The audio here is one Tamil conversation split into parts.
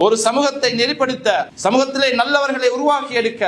ஒரு சமூகத்தை நெறிப்படுத்த சமூகத்திலே நல்லவர்களை உருவாக்கி எடுக்க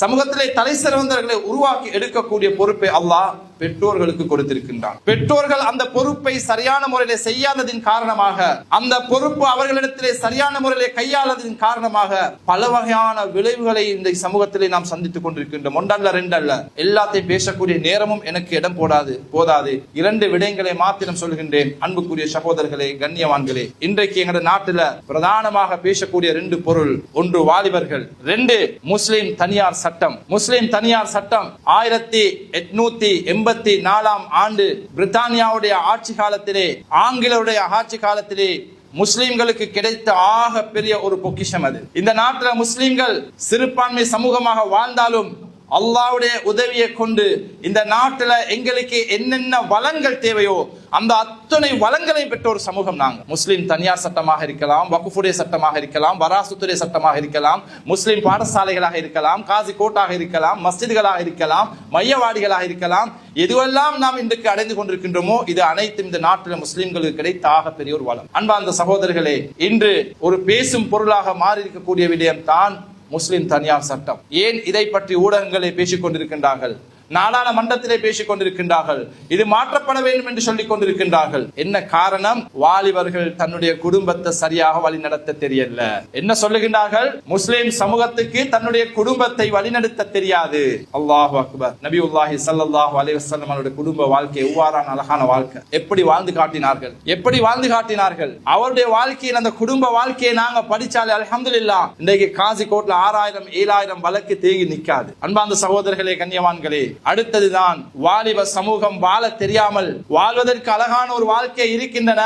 சமூகத்திலே தலை சிறந்தவர்களை உருவாக்கி எடுக்கக்கூடிய பொறுப்பை அல்லாஹ் பெற்றோர்களுக்கு கொடுத்திருக்கின்றான். பெற்றோர்கள் அந்த பொறுப்பை சரியான முறையிலே செய்யாததின் காரணமாக அந்த பொறுப்பு அவர்களிடத்திலே சரியான முறையிலே கையாளதின் காரணமாக பல வகையான விளைவுகளை இந்த சமூகத்திலே நாம் சந்தித்துக் கொண்டிருக்கின்றோம். ஒன்றல்ல ரெண்டல்ல. எல்லாத்தையும் பேசக்கூடிய நேரமும் எனக்கு இடம் போடாது போதாது. இரண்டு விடயங்களை மாத்திரம் சொல்கின்றேன். அன்புக்குரிய சகோதரர்களே கண்ணியவான்களே இன்றைக்கு எங்களோட நாட்டில் பிரதானமாக பேசக்கூடிய ரெண்டு பொருள் ஒன்று வாலிபர்கள் ரெண்டு முஸ்லிம் தனியார் சட்டம். முஸ்லிம் தனியார் சட்டம் ஆயிரத்தி எட்நூத்தி எண்பது எண்பத்தி நாலாம் ஆண்டு பிரித்தானியாவுடைய ஆட்சி காலத்திலே ஆங்கிலருடைய ஆட்சி காலத்திலே முஸ்லிம்களுக்கு கிடைத்த ஆக பெரிய ஒரு பொக்கிஷம் அது. இந்த நாட்டில் முஸ்லிம்கள் சிறுபான்மை சமூகமாக வாழ்ந்தாலும் அல்லாவுடைய உதவியை கொண்டு இந்த நாட்டில் எங்களுக்கு என்னென்ன வளங்கள் தேவையோ அந்த அத்தனை வளங்களை பெற்ற ஒரு சமூகம் நாங்க முஸ்லீம் தனியார் சட்டமாக இருக்கலாம் வகுப்புடைய சட்டமாக இருக்கலாம் வராசுத்துறை சட்டமாக இருக்கலாம் முஸ்லீம் பாடசாலைகளாக இருக்கலாம் காசி கோட்டாக இருக்கலாம் மஸ்ஜிதுகளாக இருக்கலாம் மையவாடிகளாக இருக்கலாம். எதுவெல்லாம் நாம் இன்றைக்கு அடைந்து கொண்டிருக்கின்றோமோ இது அனைத்தும் இந்த நாட்டில் முஸ்லீம்களுக்கு கிடைத்த ஆகப்பெரிய ஒரு வளம். அன்பார்ந்த சகோதரர்களே இன்று ஒரு பேசும் பொருளாக மாறி இருக்கக்கூடிய விடயம் தான் முஸ்லிம் தனியார் சட்டம். ஏன் இதை பற்றி ஊடகங்களை பேசிக் கொண்டிருக்கின்றார்கள் நாடாளுமன்றத்திலே பேசிக் கொண்டிருக்கின்றார்கள். இது மாற்றப்பட வேண்டும் என்று சொல்லிக் கொண்டிருக்கின்றார்கள். என்ன காரணம்? வாலிபர்கள் தன்னுடைய குடும்பத்தை சரியாக வழிநடத்த தெரியல. என்ன சொல்லுகின்றார்கள்? முஸ்லிம் சமூகத்துக்கு தன்னுடைய குடும்பத்தை வழிநடத்த தெரியாது. அல்லாஹு அக்பர். நபி உல்லாஹி சல்லாஹூ அலிவசல்லம் அவருடைய குடும்ப வாழ்க்கை எவ்வாறான அழகான வாழ்க்கை. எப்படி வாழ்ந்து காட்டினார்கள்? எப்படி வாழ்ந்து காட்டினார்கள்? அவருடைய வாழ்க்கையில் அந்த குடும்ப வாழ்க்கையை நாங்க படிச்சாலே அல்ஹம்துலில்லாஹ் இன்றைக்கு காசி கோட்ல ஆறாயிரம் ஏழாயிரம் வழக்கு தேங்கி நிற்காது. அன்பாந்த சகோதரர்களே கண்ணியவான்களே அடுத்ததுதான் வாலிப சமூகம் வாழ தெரியாமல் வாழ்வதற்கு அழகான ஒரு வாழ்க்கை இருக்கின்றன.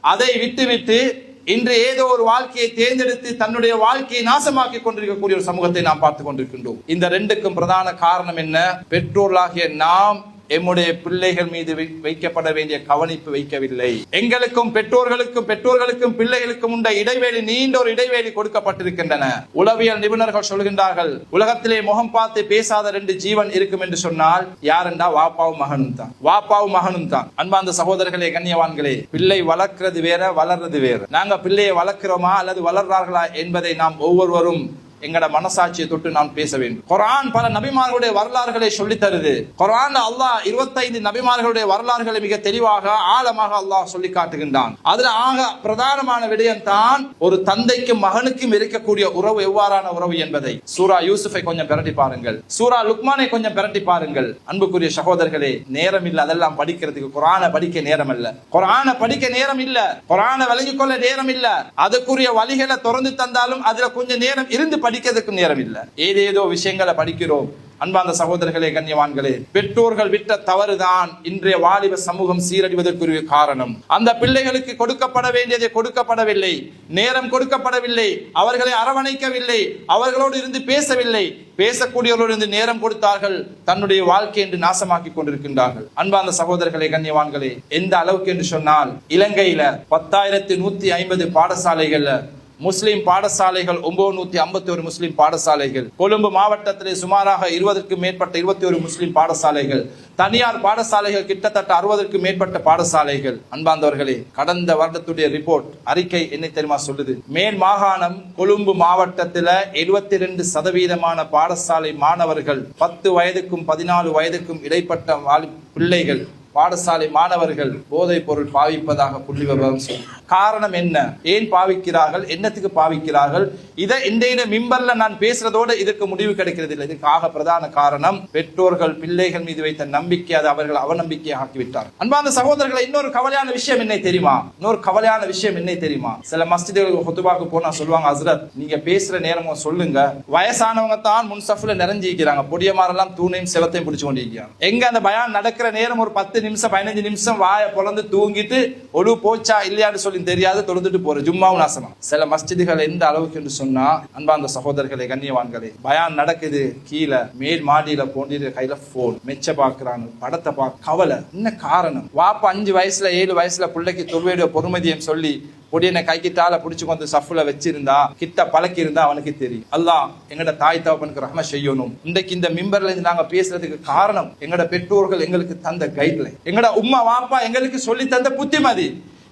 அதை விட்டுவிட்டு இன்று ஏதோ ஒரு வாழ்க்கையை தேர்ந்தெடுத்து தன்னுடைய வாழ்க்கையை நாசமாக்கி கொண்டிருக்கக்கூடிய ஒரு சமூகத்தை நாம் பார்த்து கொண்டிருக்கின்றோம். இந்த ரெண்டுக்கும் பிரதான காரணம் என்ன? பெற்றோர்களாகிய நாம் எம்முடைய பிள்ளைகள் மீது வை- வைக்கப்பட வேண்டிய கவனிப்பு வைக்கவில்லை. எங்களுக்கும் பெற்றோர்களுக்கும் பெற்றோர்களுக்கும் பிள்ளைகளுக்கும் உண்ட இடைவெளி நீண்ட ஒரு இடைவெளி கொடுக்கப்பட்டிருக்கின்றன. உளவியல் நிபுணர்கள் சொல்கின்றார்கள் உலகத்திலே முகம் பார்த்து பேசாத ரெண்டு ஜீவன் இருக்கும் என்று சொன்னால் யாருண்டா வாப்பாவும் மகனும் தான்? வாப்பாவும் மகனும் தான். அன்பாந்த சகோதரர்களே கண்ணியவான்களே பிள்ளை வளர்க்கிறது வேற வளர்றது வேற. நாங்க பிள்ளையை வளர்க்கிறோமா அல்லது வளர்றார்களா என்பதை நாம் ஒவ்வொருவரும் எங்கட மனசாட்சியை தொட்டு நாம் பேச வேண்டும். குரான் பல நபிமார்களுடைய வரலாறுகளை சொல்லித் தருது. குரான் அல்லாஹ் 25 நபிமார்களுடைய வரலாறுகளை மிக தெளிவாக ஆழமாக அல்லாஹ் சொல்லி காட்டுகின்றான். அதுல ஆக பிரதானமான விடயம் தான் ஒரு தந்தைக்கும் மகனுக்கும் இருக்கக்கூடிய உறவு எவ்வாறான உறவு என்பதை. சூரா யூசுஃபை கொஞ்சம் பிரட்டி பாருங்கள். சூரா லுக்மானை கொஞ்சம் பிரட்டி பாருங்கள். அன்புக்குரிய சகோதரர்களே நேரம் இல்ல அதெல்லாம் படிக்கிறதுக்கு குரானை படிக்க நேரம் இல்ல குர்ஆனை படிக்க நேரம் இல்ல குர்ஆனை விளங்கிக் கொள்ள நேரம் இல்ல அதுக்குரிய வழிகளை திறந்து தந்தாலும் அதுல கொஞ்சம் நேரம் இருந்து படிக்கிறதுக்கு நேரம் இல்லை ஏதேதோ விஷயங்களை படிக்கிறோம். அன்பார்ந்த சகோதரர்களே கண்ணியவான்களே பெற்றோர்கள் விட்ட தவறுதான் இன்றைய வாலிப சமூகம் சீரழிவதற்குரிய காரணம். அந்த பிள்ளைகளுக்கு கொடுக்கப்பட வேண்டியதை கொடுக்கப்படவில்லை. நேரம் கொடுக்கப்படவில்லை. அவர்களை அரவணைக்கவில்லை. அவர்களோடு இருந்து பேசவில்லை. பேசக்கூடியவர்களோடு இருந்து நேரம் கொடுத்தார்கள். தன்னுடைய வாழ்க்கை என்று நாசமாக்கி கொண்டிருக்கின்றார்கள். அன்பார்ந்த சகோதரர்களே கண்ணியவான்களே எந்த அளவுக்கு என்று சொன்னால் இலங்கையில பத்தாயிரத்தி நூத்தி ஐம்பது பாடசாலைகள்ல முஸ்லிம் பாடசாலைகள் ஒன்பது நூத்தி ஐம்பத்தி ஒரு முஸ்லிம் பாடசாலைகள். கொழும்பு மாவட்டத்திலே சுமாராக இருபதற்கும் மேற்பட்ட இருபத்தி ஒரு முஸ்லிம் பாடசாலைகள். தனியார் பாடசாலைகள் கிட்டத்தட்ட அறுபதற்கும் மேற்பட்ட பாடசாலைகள். அன்பார்ந்தவர்களே கடந்த வருடத்துடைய ரிப்போர்ட் அறிக்கை என்ன தெரியுமா சொல்லுது? மேல் மாகாணம் கொழும்பு மாவட்டத்தில் எழுபத்தி ரெண்டு சதவீதமான பாடசாலை மாணவர்கள் பத்து வயதுக்கும் பதினாலு வயதுக்கும் இடைப்பட்ட பிள்ளைகள். பாடசாலை மாணவர்கள் போதைப் பொருள் பாவிப்பதாக புள்ளி விவரம் சொல்லும் காரணம் என்ன? ஏன் பாவிக்கிறார்கள்? என்னத்துக்கு பாவிக்கிறார்கள்? இதை இன்றைய மிம்பர்ல நான் பேசுறதோட இதற்கு முடிவு கிடைக்கிறது இல்லை இதுக்காக பிரதான காரணம் பெற்றோர்கள் பிள்ளைகள் மீது வைத்த நம்பிக்கை அது அவர்கள் அவநம்பிக்கையை ஆக்கிவிட்டார் அன்பார்ந்த சகோதரர்களை இன்னொரு கவலையான விஷயம் என்ன தெரியுமா? இன்னொரு கவலையான விஷயம் என்ன தெரியுமா? சில மஸ்ஜிதுகளுக்கு ஹொத்துபாக்கு போனா சொல்லுவாங்க ஹஸ்ரத் நீங்க பேசுற நேரம் சொல்லுங்க. வயசானவங்க தான் முன்சஃப்ல நிறைஞ்சிக்கிறாங்க பொடியமாரெல்லாம் தூணையும் செவத்தையும் பிடிச்சு கொண்டிருக்கிறாங்க. எங்க அந்த பயான் நடக்கிற நேரம் ஒரு பத்து நிமிஷம் பதினஞ்சு நிமிஷம் வாயை பொழந்து தூங்கிட்டு ஒழு போச்சா இல்லையான்னு சொல்லி தெரியாது தொழுந்துட்டு போற ஜும்மாவும் நாசமா? சில மஸ்ஜிதுகள் எந்த அளவுக்கு என்று சொன்னா அன்பார்ந்த சகோதரர்களே கண்ணியவான்களே பயான் நடக்குது கீழே மேல் மாடியில போண்டிட்டு கையில போன் மெச்ச பாக்குறாங்க படத்தை பார்க்க கவலை. என்ன காரணம்? வாப்பா அஞ்சு வயசுல ஏழு வயசுல பிள்ளைக்கு தொழுவையுடைய பொறுமதியம் சொல்லி பொடியனை கைக்கிட்டால பிடிச்சி கொண்டு சஃப்ல வச்சிருந்தா கிட்ட பழக்கி இருந்தா அவனுக்கு தெரியும். அல்லா எங்கட தாய் தகப்பனுக்கு ரஹம செய்யணும். இன்றைக்கு இந்த மிம்பர்ல இருந்து நாங்க பேசுறதுக்கு காரணம் எங்கட பெற்றோர்கள் எங்களுக்கு தந்த கைட்லைன் எங்கட உம்மா வாப்பா எங்களுக்கு சொல்லி தந்த புத்திமதி.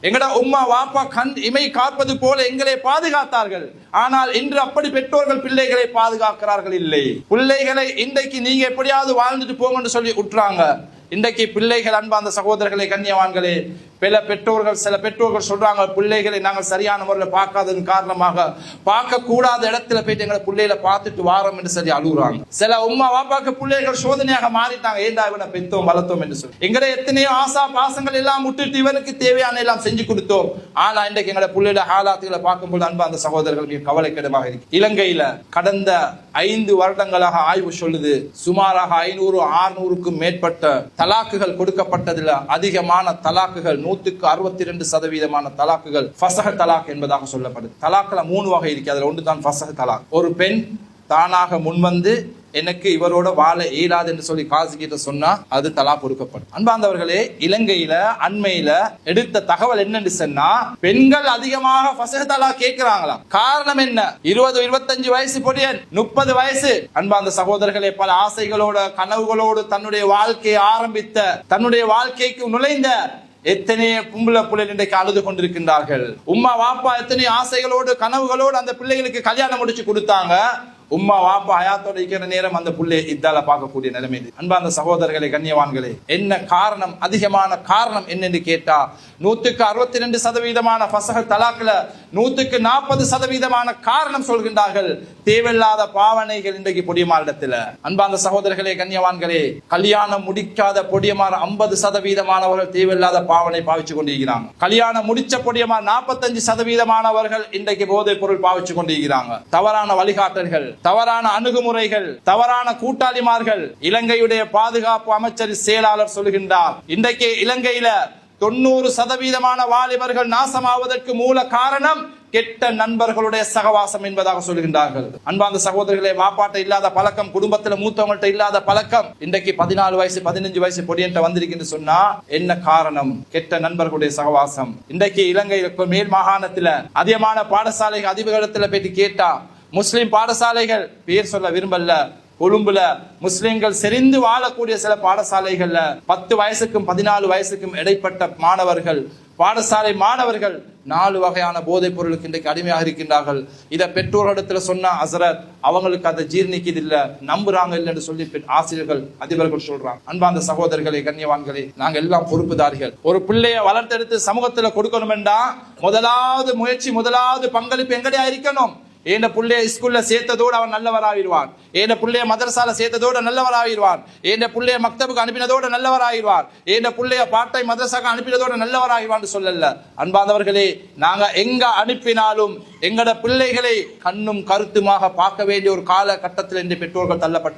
எங்கட உம்மா வாப்பா கண் இமை காப்பது போல எங்களை பாதுகாத்தார்கள். ஆனால் இன்று அப்படி பெற்றோர்கள் பிள்ளைகளை பாதுகாக்கிறார்கள் இல்லை. பிள்ளைகளை இன்றைக்கு நீங்க எப்படியாவது வாழ்ந்துட்டு போங்கன்னு சொல்லி விட்டுறாங்க இன்றைக்கு பிள்ளைகள் அன்பார்ந்த சகோதரர்களே கண்ணியவான்களே பல பெற்றோர்கள் சில பெற்றோர்கள் சொல்றாங்க பிள்ளைகளை நாங்கள் சரியான முறையில் பார்க்காததன் காரணமாக பார்க்க கூடாத இடத்துல போயிட்டு எங்களை பிள்ளைகளை பார்த்துட்டு வாரோம் என்று சொல்லி அழுகுறாங்க. சில உம்மா வாப்பாக்கு பிள்ளைகள் சோதனையாக மாறிட்டாங்க. ஏண்டா இவனை பெத்தோம் வளர்த்தோம் என்று சொல்லி. எங்களை எத்தனையோ ஆசா பாசங்கள் எல்லாம் விட்டுட்டு இவனுக்கு தேவையான எல்லாம் செஞ்சு கொடுத்தோம். ஆனா இன்றைக்கு எங்களை பிள்ளைகள ஹாலாத்துகளை பார்க்கும்போது அன்பு அந்த சகோதரர்கள் மிக கவலைக்கிடமாக இருக்கு. இலங்கையில கடந்த ஐந்து வருடங்களாக ஆய்வு சொல்லுது சுமாராக ஐநூறு ஆறுநூறுக்கும் மேற்பட்ட தலாக்குகள் கொடுக்கப்பட்டதுல அதிகமான தலாக்குகள் நூத்துக்கு அறுபத்தி ரெண்டு சதவீதமான தலாக்குகள் ஃபசஹ தலாக் என்பதாக சொல்லப்படுது. தலாக்கில் மூணு வகை இருக்கு. அதில் ஒன்று தான் ஃபசஹ தலாக். ஒரு பெண் தானாக முன்வந்து எனக்கு இவரோட வாழ இயலாது என்று சொல்லி காசு கிட்ட சொன்னா அது தலா பொறுக்கப்படும் அன்பாந்தவர்களே இலங்கையில அண்மையில எடுத்த தகவல் என்னன்னு சொன்னா பெண்கள் அதிகமாக ஃபசஹ தலா கேட்கிறாங்களா காரணம் என்ன? இருபது இருபத்தஞ்சு வயசு பொடியன் முப்பது வயசு. அன்பாந்த சகோதரர்களே பல ஆசைகளோட கனவுகளோடு தன்னுடைய வாழ்க்கையை ஆரம்பித்த தன்னுடைய வாழ்க்கைக்கு நுழைந்த எத்தனைய கும்பல பிள்ளைகள் இன்றைக்கு அழுது கொண்டிருக்கின்றார்கள். உம்மா வாப்பா எத்தனை ஆசைகளோடு கனவுகளோடு அந்த பிள்ளைகளுக்கு கல்யாணம் முடிச்சு கொடுத்தாங்க. உம்மா வாப்பா ஹயாத்தோட இருக்கிற நேரம் அந்த புள்ளை இதால பார்க்கக்கூடிய நிலைமை அன்பா அந்த சகோதரர்களை கண்ணியவான்களே என்ன காரணம் அதிகமான காரணம் என்னென்று கேட்டா நூத்துக்கு அறுபத்தி ரெண்டு சதவீதமான பசக தலாக்குல நூத்துக்கு நாற்பது சதவீதமான காரணம் சொல்கின்றார்கள். தேவையில்லாத பாவனைகள் இன்றைக்கு பொடியமாரிடத்துல அன்பாந்த சகோதரர்களே கண்ணியவான்களே கல்யாணம் முடிக்காத பொடியமார் ஐம்பது சதவீதமானவர்கள் தேவையில்லாத பாவனை பாவிச்சு கொண்டிருக்கிறாங்க. கல்யாணம் முடிச்ச பொடியமார் நாற்பத்தஞ்சு சதவீதமானவர்கள் இன்றைக்கு போதை பொருள் பாவிச்சு கொண்டிருக்கிறாங்க. தவறான வழிகாட்டல்கள் தவறான அணுகுமுறைகள் தவறான கூட்டாளிமார்கள் இலங்கையுடைய பாதுகாப்பு அமைச்சர் செயலாளர் சொல்கின்றார் இன்றைக்கு இலங்கையில தொண்ணூறு சதவீதமான வாலிபர்கள் நாசமாவதற்கு மூல காரணம் கெட்ட நண்பர்களுடைய சகவாசம் என்பதாக சொல்கின்றார்கள் அன்பாந்த சகோதரர்களே வாப்பாட்ட இல்லாத பழக்கம் குடும்பத்துல மூத்தவங்கள்ட்ட இல்லாத பழக்கம் இன்றைக்கு பதினாலு வயசு பதினஞ்சு வயசு பொடியன்ட்ட வந்திருக்குன்னு சொன்னா என்ன காரணம்? கெட்ட நண்பர்களுடைய சகவாசம். இன்றைக்கு இலங்கை மேல் மாகாணத்துல அதிகமான பாடசாலைகள் அதிபகத்தில் போயிட்டு கேட்டா முஸ்லிம் பாடசாலைகள் பேர் சொல்ல விரும்பல கொழும்புல முஸ்லிம்கள் செறிந்து வாழக்கூடிய சில பாடசாலைகள்ல பத்து வயசுக்கும் பதினாலு வயசுக்கும் இடைப்பட்ட மாணவர்கள் பாடசாலை மாணவர்கள் நாலு வகையான போதைப் பொருளுக்கு இன்றைக்கு அடிமையாக இருக்கின்றார்கள். இதை பெற்றோரிடத்துல சொன்னா அசரத் அவங்களுக்கு அதை ஜீர்ணிக்குது இல்ல நம்புறாங்க இல்லைன்னு சொல்லி பெண் ஆசிரியர்கள் அதிபர்கள் சொல்றாங்க. அன்பாந்த சகோதரர்களே கண்ணியவான்களே நாங்க எல்லாம் பொறுப்புதாரிகள். ஒரு பிள்ளைய வளர்த்தெடுத்து சமூகத்துல கொடுக்கணும் என்றா முதலாவது முயற்சி முதலாவது பங்களிப்பு எங்கடையா இருக்கணும்? ஏன புள்ளைய ஸ்கூல்ல சேர்த்ததோடு அவன் நல்லவராகிடுவான் ஏன புள்ளைய மதரசால சேர்த்ததோடு நல்லவராகிடுவான் ஏன புள்ளைய மக்தபுக்கு அனுப்பினதோடு நல்லவராகிடுவான் ஏன புள்ளைய பாட்டை மதரசாக்கு அனுப்பினதோடு நல்லவராகிடுவான் சொல்லல அன்பானவர்களே நாங்க எங்க அனுப்பினாலும் எங்கட பிள்ளைகளை கண்ணும் கருத்துமாக பார்க்க வேண்டிய ஒரு காலகட்டத்தில் இன்று பெற்றோர்கள் தள்ளப்பட்டு